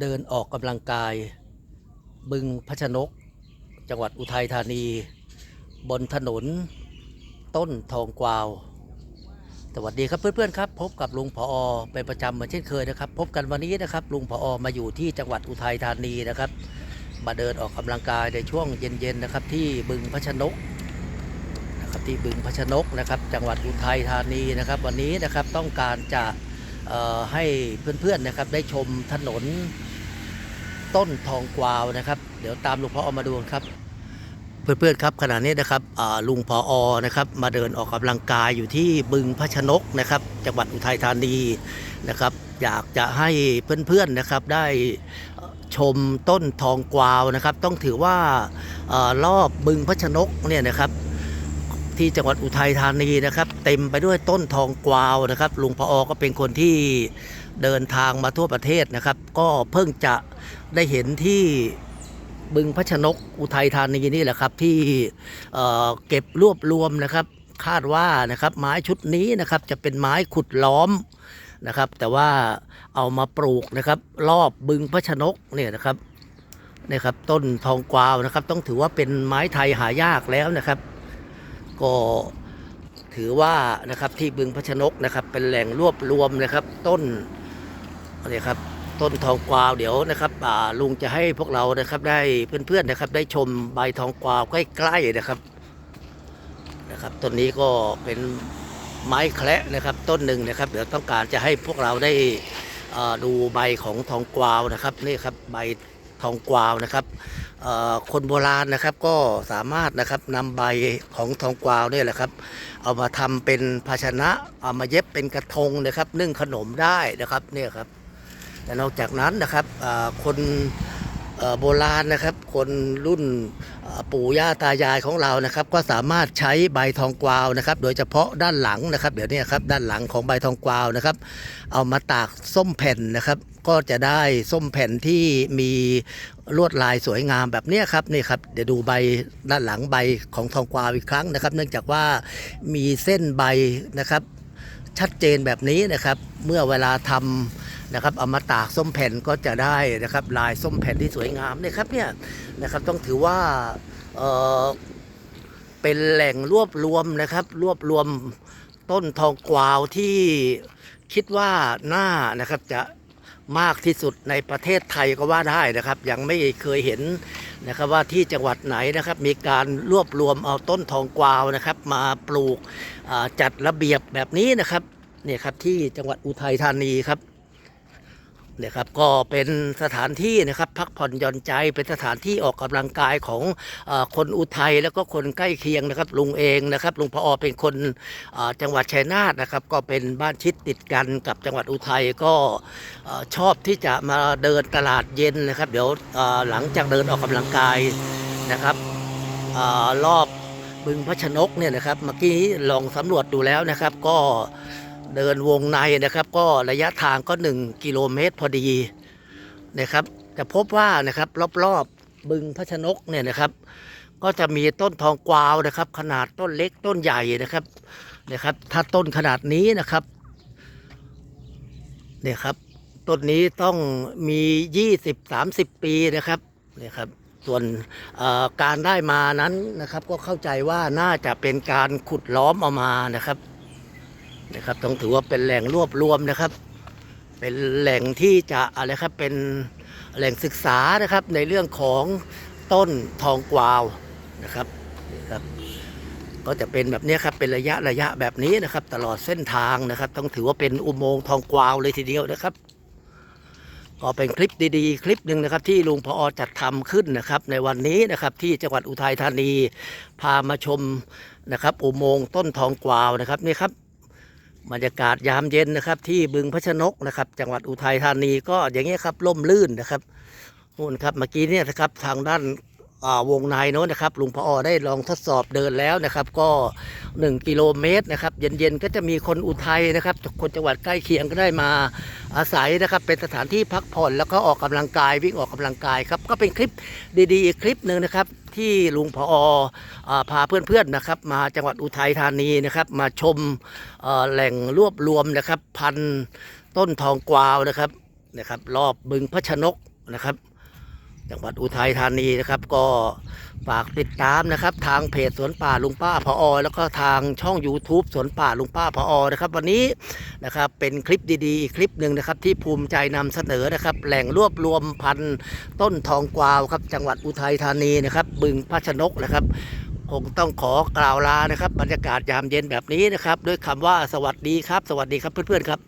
เดินออกกำลังกาย บึงพัชนก จังหวัดอุทัยธานี บนถนน ต้นทองกวาว สวัสดีครับเพื่อนๆครับ พบกับลุงพออเป็นประจำเหมือนเช่นเคยนะครับ พบกันวันนี้นะครับลุงพออมาอยู่ที่จังหวัดอุทัยธานีนะครับ มาเดินออกกำลังกายในช่วงเย็นๆนะครับ ที่บึงพัชนกนะครับที่บึงพัชนกนะครับ จังหวัดอุทัยธานีนะครับ วันนี้นะครับต้องการจะ ให้เพื่อนๆนะครับได้ชมถนนต้นทองกวาวนะครับ เดี๋ยวตามลุงพออมาดูครับ เพื่อนๆครับขณะนี้นะครับลุงพออนะครับ มาเดินออกกำลังกายอยู่ที่บึงพัชนกนะครับ จังหวัดอุทัยธานีนะครับ อยากจะให้เพื่อนๆนะครับได้ชมต้นทองกวาวนะครับ ต้องถือว่ารอบบึงพัชนกเนี่ยนะครับ ที่จังหวัดอุทัยธานีนะครับ เต็มไปด้วยต้นทองกวาวนะครับลุงพออก็เป็นคนที่เดินทางมาทั่วประเทศนะครับ ก็เพิ่งจะได้เห็นที่บึงพัชนกอุทัยธานีนี่แหละครับที่เเก็บรวบรวมนะครับ คาดว่านะครับไม้ชุดนี้นะครับจะเป็นไม้ขุดล้อมนะครับ แต่ว่าเอามาปลูกนะครับ รอบบึงพระชนกเนี่ยนะครับนี่ครับต้นทองกวาวนะครับ ต้องถือว่าเป็นไม้ไทยหายากแล้วนะครับ ก็ถือว่านะครับที่บึงพระชนกนะครับ เป็นแหล่งรวบรวมนะครับ ต้นนี่ครับต้นทองกวาวเดี๋ยวนะครับลุงจะให้พวกเรานะครับได้เพื่อนๆนะครับ ได้ชมใบทองกวาวใกล้ๆนะครับนะครับต้นนี้ก็เป็นไม้แคระนะครับ ต้นหนึ่งนะครับ เดี๋ยวต้องการจะให้พวกเราได้ดูใบของทองกวาวนะครับนี่ครับใบทองกวาวนะครับ คนโบราณนะครับก็สามารถนะครับนำใบของทองกวาวเนี่ยแหละครับ เอามาทำเป็นภาชนะเอามาเย็บเป็นกระทงนะครับ นึ่งขนมได้นะครับเนี่ยครับแต่นอกจากนั้นนะครับคนโบราณนะครับ คนรุ่นปู่ย่าตายายของเรานะครับ ก็สามารถใช้ใบทองกวาวนะครับ โดยเฉพาะด้านหลังนะครับ เดี๋ยวนี้ครับด้านหลังของใบทองกวาวนะครับ เอามาตากส้มแผ่นนะครับ ก็จะได้ส้มแผ่นที่มีลวดลายสวยงามแบบนี้ครับนี่ครับเดี๋ยวดูใบด้านหลังใบของทองกวาวอีกครั้งนะครับ เนื่องจากว่ามีเส้นใบนะครับ ชัดเจนแบบนี้นะครับ เมื่อเวลาทำนะครับเอามาตากส้มแผ่นก็จะได้นะครับ ลายส้มแผ่นที่สวยงามเนี่ยครับเนี่ยนะครับต้องถือว่าเอ่อเป็นแหล่งรวบรวมนะครับ รวบรวมต้นทองกวาวที่คิดว่าน่านะครับจะ มากที่สุดในประเทศไทยก็ว่าได้นะครับ ยังไม่เคยเห็นนะครับว่าที่จังหวัดไหนนะครับ มีการรวบรวมเอาต้นทองกวาวนะครับ มาปลูกจัดระเบียบแบบนี้นะครับเนี่ยครับที่จังหวัดอุทัยธานีครับ นี่ยครับก็เป็นสถานที่นะครับพักผ่อนหย่อนใจเป็นสถานที่ออกกำลังกายของอคนอุทัยแล้วก็คนใกล้เคียงนะครับลุงเองนะครับลุงพออเป็นคนจังหวัดชัยนาทนะครับก็เป็นบ้านชิดติดกันกับจังหวัดอุทัยก็ชอบที่จะมาเดินตลาดเย็นนะครับ เดี๋ยวหลังจากเดินออกกำลังกายนะครับอรอบบึงพระชนกเนี่ยนะครับเมื่อกี้ลองสำรวจดูแล้วนะครับก็ เดินวงในนะครับ ก็ระยะทางก็ 1 กิโลเมตรพอดีนะครับจะพบว่านะครับรอบๆบึงพระชนกเนี่ยนะครับ ก็จะมีต้นทองกวาวนะครับ ขนาดต้นเล็กต้นใหญ่นะครับนะครับ ถ้าต้นขนาดนี้นะครับเนี่ยครับต้นนี้ต้องมี 20-30 ปีนะครับเนี่ยครับส่วนการได้มานั้นนะครับ ก็เข้าใจว่าน่าจะเป็นการขุดล้อมเอามานะครับ นะครับ ต้องถือว่าเป็นแหล่งรวบรวมนะครับ เป็นแหล่งที่จะอะไรครับเป็นแหล่งศึกษานะครับในเรื่องของต้นทองกวาวนะครับนี่ครับ ก็จะเป็นแบบนี้ครับเป็นระยะระยะแบบนี้นะครับ ตลอดเส้นทางนะครับ ต้องถือว่าเป็นอุโมงค์ทองกวาวเลยทีเดียวนะครับ ก็เป็นคลิปดีๆ คลิปหนึ่งนะครับ ที่ลุงพอจัดทำขึ้นนะครับ ในวันนี้นะครับ ที่จังหวัดอุทัยธานี พามาชมนะครับ อุโมงค์ต้นทองกวาวนะครับนี่ครับ บรรยากาศยามเย็นนะครับที่บึงพะชนกนะครับ จังหวัดอุทัยธานีก็อย่างเงี้ยครับร่มรื่นนะครับนู่นครับเมื่อกี้เนี่ยนะครับทางด้านาวงในโน้นนะครับลุงพอได้ลองทดสอบเดินแล้วนะครับ ก็ 1 กิโลเมตรนะครับ เย็นๆก็จะมีคนอุทัยนะครับ คนจังหวัดใกล้เคียงก็ได้มาอาศัยนะครับ เป็นสถานที่พักผ่อนแล้วก็ออกกำลังกายวิ่งออกกำลังกายครับก็เป็นคลิปดีๆ อีกคลิปหนึ่งนะครับ ที่ลุงพออพาเพื่อนๆนะครับ มาจังหวัดอุทัยธานีนะครับ มาชมแหล่งรวบรวมนะครับ พันต้นทองกวาวนะครับนะครับ รอบบึงพระชนกนะครับ จังหวัดอุทัยธานีนะครับ ก็ฝากติดตามนะครับ ทางเพจสวนป่าลุงป้าพออแล้วก็ทางช่อง YouTube สวนป่าลุงป้าพออนะครับ วันนี้นะครับเป็นคลิปดีๆอีกคลิปหนึ่งนะครับ ที่ภูมิใจนำเสนอนะครับ แหล่งรวบรวมพันธุ์ต้นทองกวาวครับ จังหวัดอุทัยธานีนะครับ บึงพระชนกนะครับคงต้องขอกล่าวลานะครับ บรรยากาศยามเย็นแบบนี้นะครับ ด้วยคำว่าสวัสดีครับ สวัสดีครับเพื่อนๆครับ